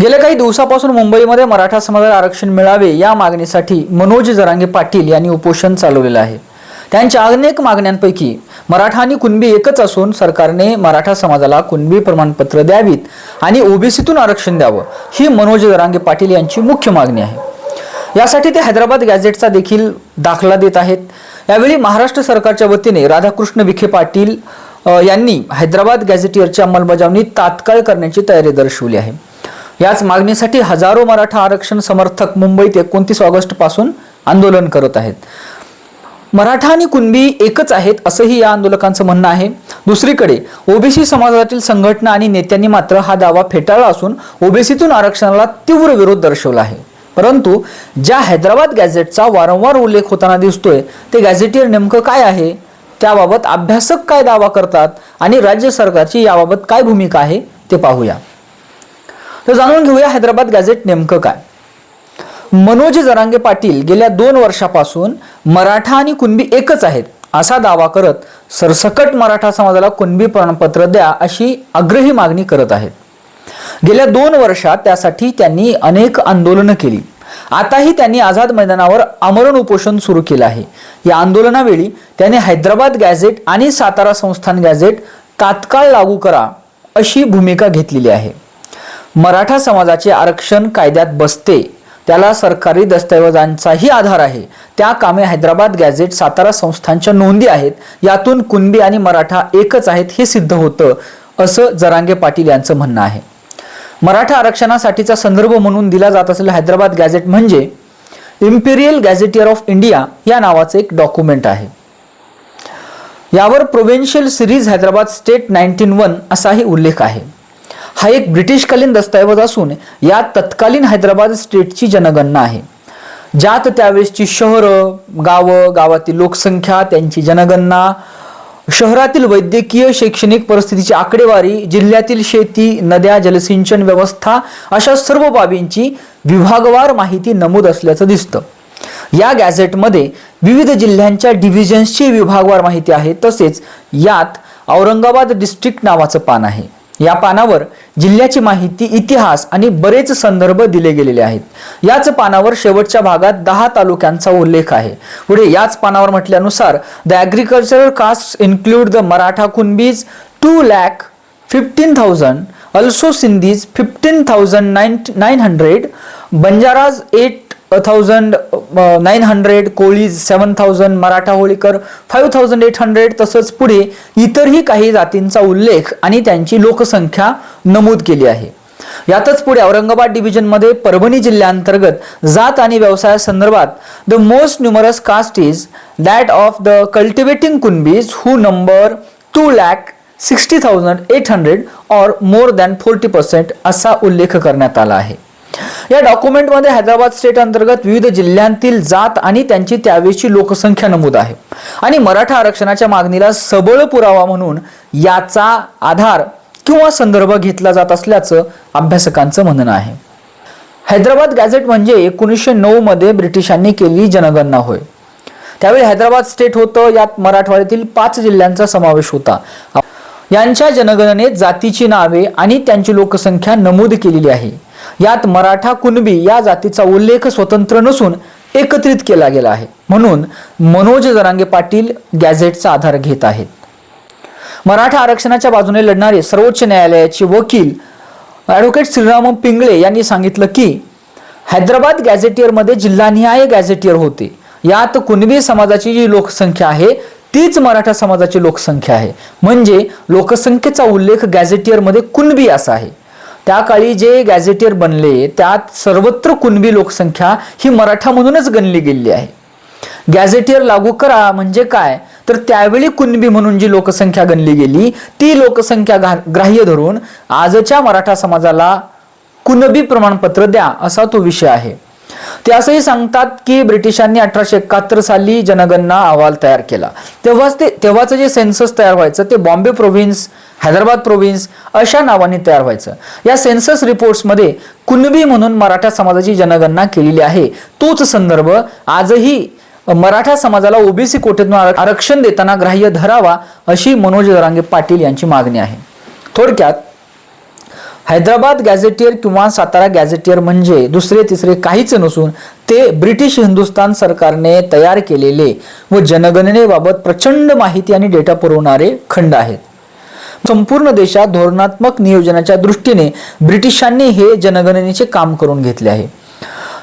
गेल्या काही दिवसापासून मुंबईमध्ये मराठा समाजाला आरक्षण मिळावे या मागणीसाठी मनोज जरांगे पाटील यांनी उपोषण चालवलेलं आहे. त्यांच्या अनेक मागण्यांपैकी मराठा आणि कुणबी एकच असून सरकारने मराठा समाजाला कुणबी प्रमाणपत्र द्यावीत आणि ओबीसीतून आरक्षण द्यावं ही मनोज जरांगे पाटील यांची मुख्य मागणी आहे. यासाठी ते हैदराबाद गॅझेटचा देखील दाखला देत आहेत. यावेळी महाराष्ट्र सरकारच्या वतीने राधाकृष्ण विखे पाटील यांनी हैदराबाद गॅझेटियरची अंमलबजावणी तात्काळ करण्याची तयारी दर्शवली आहे. याच मागणीसाठी हजारो मराठा आरक्षण समर्थक मुंबईत एकोणतीस ऑगस्टपासून आंदोलन करत आहेत. मराठा आणि कुणबी एकच आहेत असंही या आंदोलकांचं म्हणणं आहे. दुसरीकडे ओबीसी समाजातील संघटना आणि नेत्यांनी मात्र हा दावा फेटाळला असून ओबीसीतून आरक्षणाला तीव्र विरोध दर्शवला आहे. परंतु ज्या हैदराबाद गॅझेटचा वारंवार उल्लेख होताना दिसतोय ते गॅझेटियर नेमकं काय आहे? त्याबाबत अभ्यासक काय दावा करतात? आणि राज्य सरकारची याबाबत काय भूमिका आहे? ते पाहूया. तर जाणून घेऊया हैदराबाद गॅझेट नेमकं काय. मनोज जरांगे पाटील गेल्या दोन वर्षापासून मराठा आणि कुणबी एकच आहेत असा दावा करत सरसकट मराठा समाजाला कुणबी प्रमाणपत्र द्या अशी आग्रही मागणी करत आहेत. गेल्या दोन वर्षात त्यासाठी त्यांनी अनेक आंदोलनं केली. आताही त्यांनी आझाद मैदानावर आमरण उपोषण सुरू केलं आहे. या आंदोलनावेळी त्यांनी हैदराबाद गॅझेट आणि सातारा संस्थान गॅझेट तात्काळ लागू करा अशी भूमिका घेतलेली आहे. मराठा समाजाचे आरक्षण कायद्यात बसते. त्याला सरकारी दस्तऐवजांचाही आधार आहे. त्या कामे हैदराबाद गॅझेट सातारा संस्थांच्या नोंदी आहेत. यातून कुणबी आणि मराठा एकच आहेत हे सिद्ध होतं असं जरांगे पाटील यांचं म्हणणं आहे. मराठा आरक्षणासाठीचा संदर्भ म्हणून दिला जात असलेला हैदराबाद गॅझेट म्हणजे इम्पिरियल गॅझेटियर ऑफ इंडिया या नावाचं एक डॉक्युमेंट आहे. यावर provincial series Hyderabad state nineteen one असाही उल्लेख आहे. हा एक ब्रिटिशकालीन दस्तऐवज असून यात तत्कालीन हैदराबाद स्टेटची जनगणना आहे. ज्यात त्यावेळेसची शहरं गावं गावातील लोकसंख्या त्यांची जनगणना शहरातील वैद्यकीय शैक्षणिक परिस्थितीची आकडेवारी जिल्ह्यातील शेती नद्या जलसिंचन व्यवस्था अशा सर्व बाबींची विभागवार माहिती नमूद असल्याचं दिसतं. या गॅझेटमध्ये विविध जिल्ह्यांच्या डिव्हिजन्सची विभागवार माहिती आहे तसेच यात औरंगाबाद डिस्ट्रिक्ट नावाचं पान आहे. या पानावर जिल्ह्याची माहिती इतिहास आणि बरेच संदर्भ दिले गेलेले आहेत. याच पानावर शेवटच्या भागात दहा तालुक्यांचा उल्लेख आहे. पुढे याच पानावर म्हटल्यानुसार the agricultural caste include the Maratha Kunbis two lakh fifteen thousand also Sindhis fifteen thousand nine nine hundred Banjaras eight thousand nine hundred Kolis seven thousand Maratha Holikar five thousand eight hundred तसंच पुढे इतरही काही जातींचा उल्लेख आणि त्यांची लोकसंख्या नमूद केली आहे. यातच पुढे औरंगाबाद डिव्हिजनमध्ये परभणी जिल्ह्याअंतर्गत जात आणि व्यवसायासंदर्भात the most numerous caste is that of the cultivating Kunbis who number two lakh sixty thousand eight hundred or more than forty percent असा उल्लेख करण्यात आला आहे. या डॉक्युमेंटमध्ये हैदराबाद स्टेट अंतर्गत विविध जिल्ह्यांतील जात आणि त्यांची त्यावेळची लोकसंख्या नमूद आहे. आणि मराठा आरक्षणाच्या मागणीला सबळ पुरावा म्हणून याचा आधार किंवा संदर्भ घेतला जात असल्याचं अभ्यासकांचं म्हणणं आहे. हैदराबाद गॅझेट म्हणजे एकोणीसशे नऊ मध्ये ब्रिटिशांनी केलेली जनगणना होय. त्यावेळी हैदराबाद स्टेट होतं यात मराठवाड्यातील पाच जिल्ह्यांचा समावेश होता. यांच्या जनगणनेत जातीची नावे आणि त्यांची लोकसंख्या नमूद केलेली आहे. यात मराठा कुणबी या जातीचा उल्लेख स्वतंत्र नसून एकत्रित केला गेला आहे. म्हणून मनोज जरांगे पाटील गॅझेटचा आधार घेत आहेत. मराठा आरक्षणाच्या बाजूने लढणारे सर्वोच्च न्यायालयाचे वकील ॲडव्होकेट श्रीराम पिंगळे यांनी सांगितलं की हैदराबाद गॅझेटियरमध्ये जिल्हानिहाय गॅझेटियर होते. यात कुणबी समाजाची जी लोकसंख्या आहे तीच मराठा समाजाची लोकसंख्या आहे. म्हणजे लोकसंख्येचा उल्लेख गॅझेटियरमध्ये कुणबी असा आहे. त्या काळी जे गॅझेटियर बनले त्यात सर्वत्र कुणबी लोकसंख्या ही मराठा म्हणूनच गणली गेली आहे. गॅझेटियर लागू करा म्हणजे काय? तर त्यावेळी कुणबी म्हणून जी लोकसंख्या गणली गेली ती लोकसंख्या ग्राह्य धरून आजच्या मराठा समाजाला कुणबी प्रमाणपत्र द्या असा तो विषय आहे. ते असंही सांगतात की ब्रिटिशांनी अठराशे एकाहत्तर साली जनगणना अहवाल तयार केला. तेव्हाच ते तेव्हाचं जे सेन्सस तयार व्हायचं ते बॉम्बे प्रोव्हिन्स हैदराबाद प्रोव्हिन्स अशा नावाने तयार व्हायचं. या सेन्सस रिपोर्ट्समध्ये कुणबी म्हणून मराठा समाजाची जनगणना केलेली आहे. तोच संदर्भ आजही मराठा समाजाला ओबीसी कोटेतून आर- आरक्षण देताना ग्राह्य धरावा अशी मनोज दरांगे पाटील यांची मागणी आहे. थोडक्यात हैदराबाद गॅझेटियर किंवा सातारा गॅझेटियर म्हणजे दुसरे तिसरे काहीच नसून ते ब्रिटिश हिंदुस्थान सरकारने तयार केलेले व जनगणनेबाबत प्रचंड माहिती आणि डेटा पुरवणारे खंड आहेत. संपूर्ण देशात धोरणात्मक नियोजनाच्या दृष्टीने ब्रिटिशांनी हे जनगणनेचे काम करून घेतले आहे.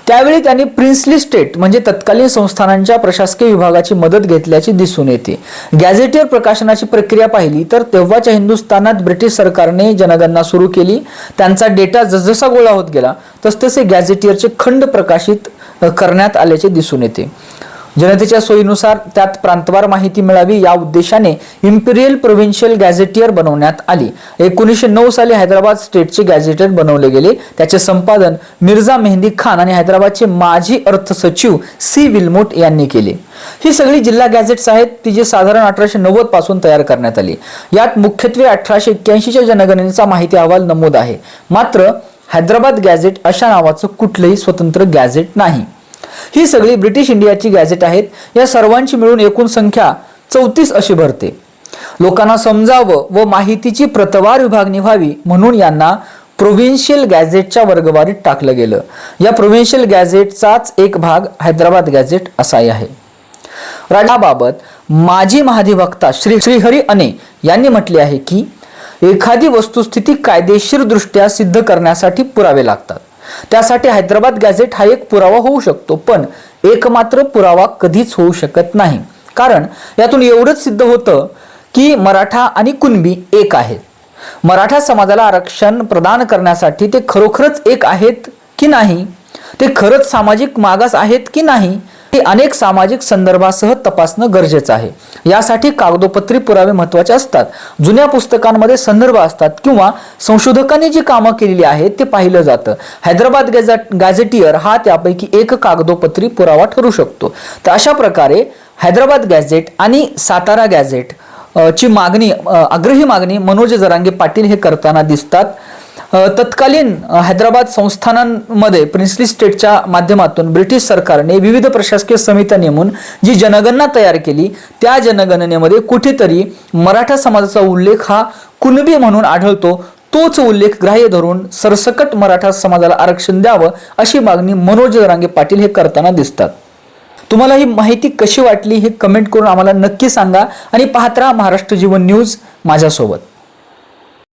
त्यावेळी त्यांनी प्रिन्सली स्टेट म्हणजे तत्कालीन संस्थानांच्या प्रशासकीय विभागाची मदत घेतल्याची दिसून येते. गॅझेटियर प्रकाशनाची प्रक्रिया पाहिली तर तेव्हाच्या हिंदुस्थानात ब्रिटिश सरकारने जनगणना सुरू केली. त्यांचा डेटा जसजसा गोळा होत गेला तसतसे गॅझेटियरचे खंड प्रकाशित करण्यात आल्याचे दिसून येते. जनतेच्या सोयीनुसार त्यात प्रांतवार माहिती मिळावी या उद्देशाने इम्पिरियल प्रोव्हिन्शियल गॅझेटियर बनवण्यात आली. एकोणीसशे नऊ साली हैदराबाद स्टेटचे गॅझेटियर बनवले गेले. त्याचे संपादन मिर्झा मेहंदी खान आणि हैदराबादचे माजी अर्थ सचिव सी विल्मोट यांनी केले. ही सगळी जिल्हा गॅझेट्स आहेत ती जी साधारण अठराशे नव्वदपासून तयार करण्यात आली. यात मुख्यत्वे अठराशे एक्क्याऐंशीच्या जनगणनेचा माहिती अहवाल नमूद आहे. मात्र हैदराबाद गॅझेट अशा नावाचं कुठलंही स्वतंत्र गॅझेट नाही. ही सगळी ब्रिटिश इंडियाची गॅझेट आहेत. या सर्वांची मिळून एकूण संख्या चौतीस अशी भरते. लोकांना समजावं व माहितीची प्रतवार विभागणी व्हावी म्हणून यांना प्रोव्हिन्शियल गॅझेटच्या वर्गवारीत टाकलं गेलं. या प्रोव्हिन्शियल गॅझेटचाच एक भाग हैदराबाद गॅझेट असाही आहे. राजाबाबत माजी महाधिवक्ता श्री श्रीहरी अने यांनी म्हटले आहे की एखादी वस्तुस्थिती कायदेशीर दृष्ट्या सिद्ध करण्यासाठी पुरावे लागतात. त्यासाठी हैदराबाद गॅझेट हा एक पुरावा होऊ शकतो पण एकमात्र पुरावा कधीच होऊ शकत नाही. कारण यातून एवढंच सिद्ध होतं की मराठा आणि कुणबी एक आहेत. मराठा समाजाला आरक्षण प्रदान करण्यासाठी ते खरोखरच एक आहेत की नाही? ते खरंच सामाजिक मागास आहेत की नाही? अनेक सामाजिक संदर्भासह तपासणं गरजेचं आहे. यासाठी कागदोपत्री पुरावे महत्त्वाचे असतात. जुन्या पुस्तकांमध्ये संदर्भ असतात किंवा संशोधकांनी जी कामं केलेली आहेत ते पाहिलं जातं. हैदराबाद गॅझेट गॅझेटियर हा त्यापैकी एक कागदोपत्री पुरावा ठरू शकतो. तर अशा प्रकारे हैदराबाद गॅझेट आणि सातारा गॅझेट ची मागणी आग्रही मागणी मनोज जरांगे पाटील हे करताना दिसतात. तत्कालीन हैदराबाद संस्थानांमध्ये प्रिन्सली स्टेटच्या माध्यमातून ब्रिटिश सरकारने विविध प्रशासकीय समित्या नेमून जी जनगणना तयार केली त्या जनगणनेमध्ये कुठेतरी मराठा समाजाचा उल्लेख हा कुणबी म्हणून आढळतो तोच उल्लेख ग्राह्य धरून सरसकट मराठा समाजाला आरक्षण द्यावं अशी मागणी मनोज जरांगे पाटील हे करताना दिसतात. तुम्हाला ही माहिती कशी वाटली हे कमेंट करून आम्हाला नक्की सांगा आणि पाहत राहा महाराष्ट्र जीवन न्यूज माझ्यासोबत.